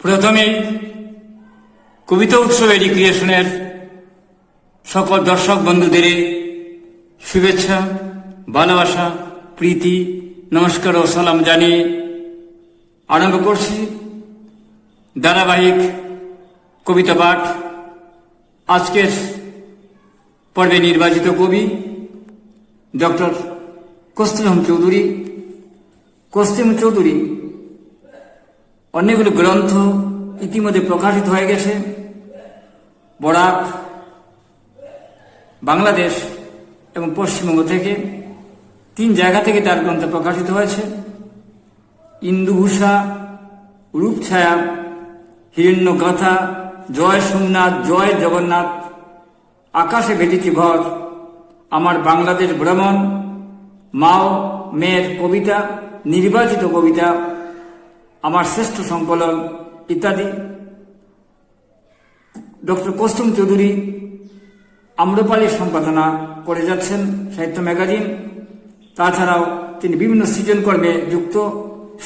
প্রথমেই কবিতা উৎসবের রিক্রিয়েশনের সকল দর্শক বন্ধুদের শুভেচ্ছা, ভালোবাসা, প্রীতি, নমস্কার ও সালাম জানিয়ে আরম্ভ করছি ধারাবাহিক কবিতা পাঠ। আজকের পর্বে নির্বাচিত কবি ডক্টর কস্তুম চৌধুরী। কস্তুম চৌধুরী অনেকগুলো গ্রন্থ ইতিমধ্যে প্রকাশিত হয়ে গেছে। বরাক, বাংলাদেশ এবং পশ্চিমবঙ্গ থেকে তিন জায়গা থেকে তার গ্রন্থ প্রকাশিত হয়েছে। ইন্দুভূষা, রূপছায়া হিরণ্য গাথা জয় সোমনাথ, জয় জগন্নাথ, আকাশে ভেটিছি ঘর, আমার বাংলাদেশ ভ্রমণ, মাও মেয়ের কবিতা, নির্বাচিত কবিতা আমার শ্রেষ্ঠ সংকলন ইত্যাদি। ডক্টর কস্তুম চৌধুরী আম্রপালির সম্পাদনা করে যাচ্ছেন সাহিত্য ম্যাগাজিন। তাছাড়াও তিনি বিভিন্ন সৃজনকর্মে যুক্ত,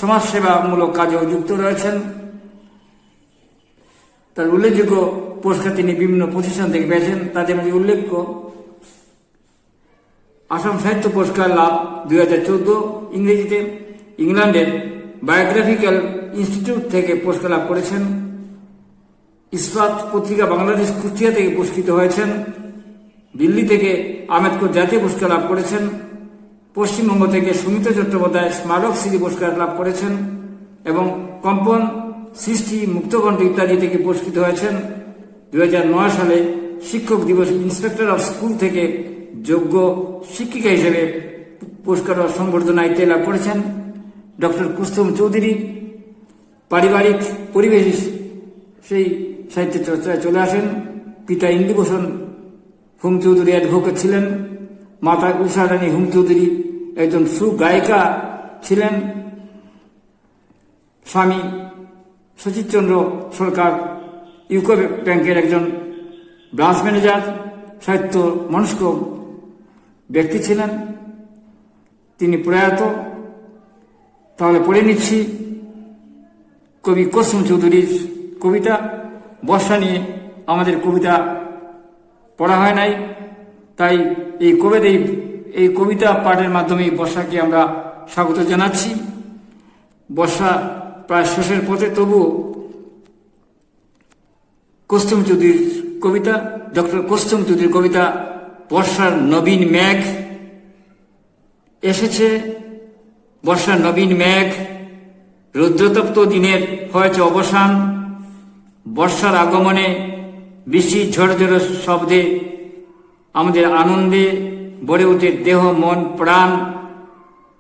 সমাজসেবামূলক কাজেও যুক্ত রয়েছেন। তার উল্লেখযোগ্য পুরস্কার তিনি বিভিন্ন প্রতিষ্ঠান থেকে পেয়েছেন। তাদের মধ্যে উল্লেখ্য, আসাম সাহিত্য পুরস্কার লাভ দুই হাজার চোদ্দ ইংরেজিতে ইংল্যান্ডের বায়োগ্রাফিক্যাল ইনস্টিটিউট থেকে পুরস্কার লাভ করেছেন। ইস্পাত পত্রিকা বাংলাদেশ কুষ্টিয়া থেকে পুরস্কৃত হয়েছেন। দিল্লি থেকে আম্বেদকর জাতীয় পুরস্কার লাভ করেছেন। পশ্চিমবঙ্গ থেকে সুমিত চট্টোপাধ্যায় স্মারক স্মৃতি পুরস্কার লাভ করেছেন এবং কম্পন সৃষ্টি মুক্তকণ্ঠ ইত্যাদি থেকে পুরস্কৃত হয়েছেন। দু হাজার নয় সালে শিক্ষক দিবস ইন্সপেক্টর অফ স্কুল থেকে যোগ্য শিক্ষিকা হিসেবে পুরস্কার সংবর্ধনা ইত্যাদি লাভ করেছেন। ডক্টর কুস্তম চৌধুরী পারিবারিক পরিবেশ সেই সাহিত্য চর্চায় চলে আসেন। পিতা ইন্দুভূষণ হুম চৌধুরী অ্যাডভোকেট ছিলেন। মাতা উষা রানী হুম চৌধুরী একজন সুগায়িকা ছিলেন। স্বামী শচীশচন্দ্র সরকার ইউকো ব্যাংকের একজন ব্রাঞ্চ ম্যানেজার, সাহিত্য মনস্ক ব্যক্তি ছিলেন। তিনি প্রয়াত তাহলে পড়ে নিচ্ছি কবি কসম চৌধুরীর কবিতা। বর্ষা নিয়ে আমাদের কবিতা পড়া হয় নাই। তাই এই এই এই কবিতা পাঠের মাধ্যমে বর্ষাকে আমরা স্বাগত জানাচ্ছি। বর্ষা প্রায় শেষের পথে, তবুও কস্তুম চৌধুরীর কবিতা, ডক্টর কস্তুম চৌধুরীর কবিতা বর্ষার নবীন মেঘ এসেছে। বর্ষার নবীন মেঘ, রুদ্রতপ্ত দিনের হয়েছে অবসান, বর্ষার আগমনে বৃষ্টির ঝড় শব্দে, আমাদের আনন্দে ভরে ওঠে দেহ, মন, প্রাণ।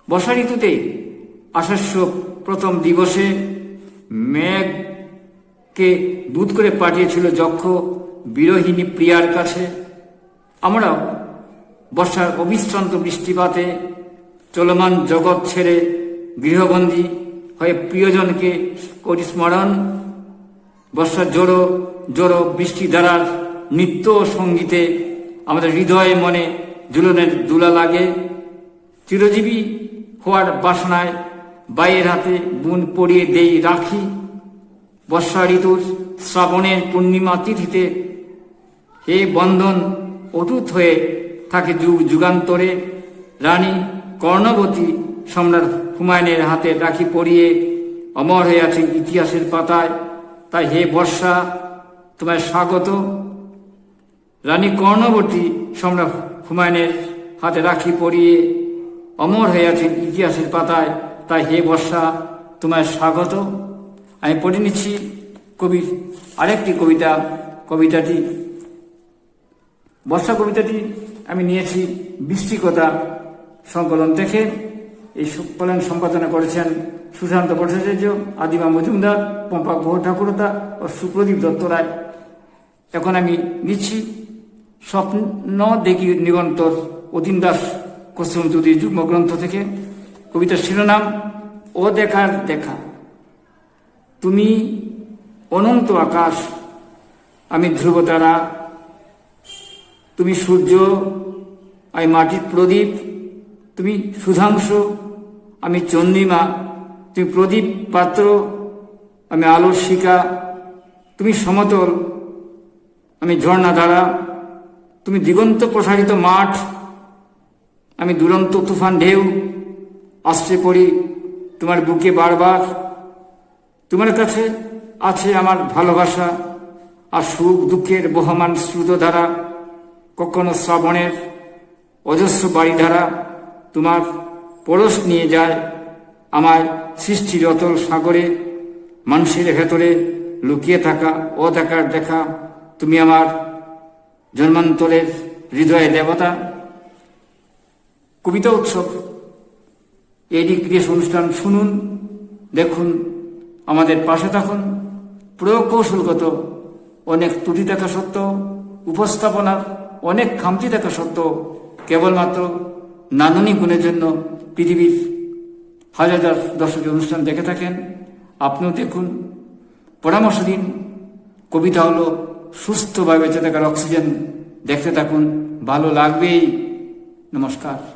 বর্ষা ঋতুতে আশাস্য প্রথম দিবসে মেঘকে দুধ করে পাঠিয়েছিল যক্ষ বিরোহিণী প্রিয়ার কাছে। আমরাও বর্ষার অবিশ্রান্ত বৃষ্টিপাতে চলমান জগৎ ছেড়ে গৃহবন্দী হয়ে প্রিয়জনকে করি স্মরণ। বর্ষার জোরো জোরো বৃষ্টি দ্বারার নৃত্য ও সঙ্গীতে আমাদের হৃদয়ে মনে দুলনের দুলা লাগে। চিরজীবী হওয়ার বাসনায় বাইয়ের হাতে বুন পরিয়ে দেই রাখি। বর্ষা ঋতুর শ্রাবণের পূর্ণিমা তিথিতে হে বন্ধন অটুট হয়ে থাকে যুগ যুগান্তরে। রানী কর্ণবতী সম্রাট হুমায়ুনের হাতে রাখি পরিয়ে অমর হয়ে আছে ইতিহাসের পাতায়। তাই হে বর্ষা, তোমায় স্বাগত। রানী কর্ণবতী সম্রাট হুমায়ুনের হাতে রাখি পরিয়ে অমর হয়ে আছেন ইতিহাসের পাতায়। তাই হে বর্ষা, তোমায় স্বাগত। আমি পড়ে নিচ্ছি কবির আরেকটি কবিতা। কবিতাটি, বর্ষা কবিতাটি আমি নিয়েছি বৃষ্টিকতা সংকলন থেকে এই সংকলন সম্পাদনা করেছেন সুশান্ত ভট্টাচার্য আদিমা মজুমদার, পম্পা গুহ ঠাকুরতা ও সুপ্রদীপ দত্ত রায়। এখন আমি নিচ্ছি স্বপ্ন দেখি নিরন্তর অতীন দাস কস্তুম চৌধুরী যুগ্ম গ্রন্থ থেকে। কবিতার শিরোনাম, ও দেখার দেখা। তুমি অনন্ত আকাশ, আমি ধ্রুব ধ্রুবতারা তুমি সূর্য, আমি মাটির প্রদীপ। তুমি সুধাংশ, আমি চন্দ্রিমা তুমি প্রদীপ পাত্র, আমি আলোর শিকা তুমি সমতল, আমি ঝর্ণাধারা, তুমি দিগন্ত প্রসারিত মাঠ, আমি দুরন্ত তুফান ঢেউ, আশ্রে পড়ি তোমার বুকে বারবার। তোমার কাছে আছে আমার ভালোবাসা আর সুখ দুঃখের বহমান স্রোতধারা, কখনো শ্রাবণের অজস্র বাড়িধারা তোমার পরশ নিয়ে যায় আমায় সৃষ্টির অতল সাগরে, মানুষের ভেতরে লুকিয়ে থাকা অদেখার দেখা। তুমি আমার জন্মান্তরের হৃদয়ে দেবতা। কবিতা উৎসব এডি ক্রিয়েশ অনুষ্ঠান শুনুন, দেখুন, আমাদের পাশে থাকুন। প্রকৌশলগত অনেক ত্রুটি থাকা সত্ত্বেও, উপস্থাপনার অনেক খামতি থাকা সত্ত্বেও, কেবলমাত্র নান্দনিক গুণের জন্য পৃথিবীর হাজার হাজার দর্শকের অনুষ্ঠান দেখে থাকেন। আপনিও দেখুন। পরামর্শ দিন। কবিতা হলো সুস্থভাবে বেঁচে থাকার অক্সিজেন। দেখতে থাকুন। ভালো লাগবেই। নমস্কার।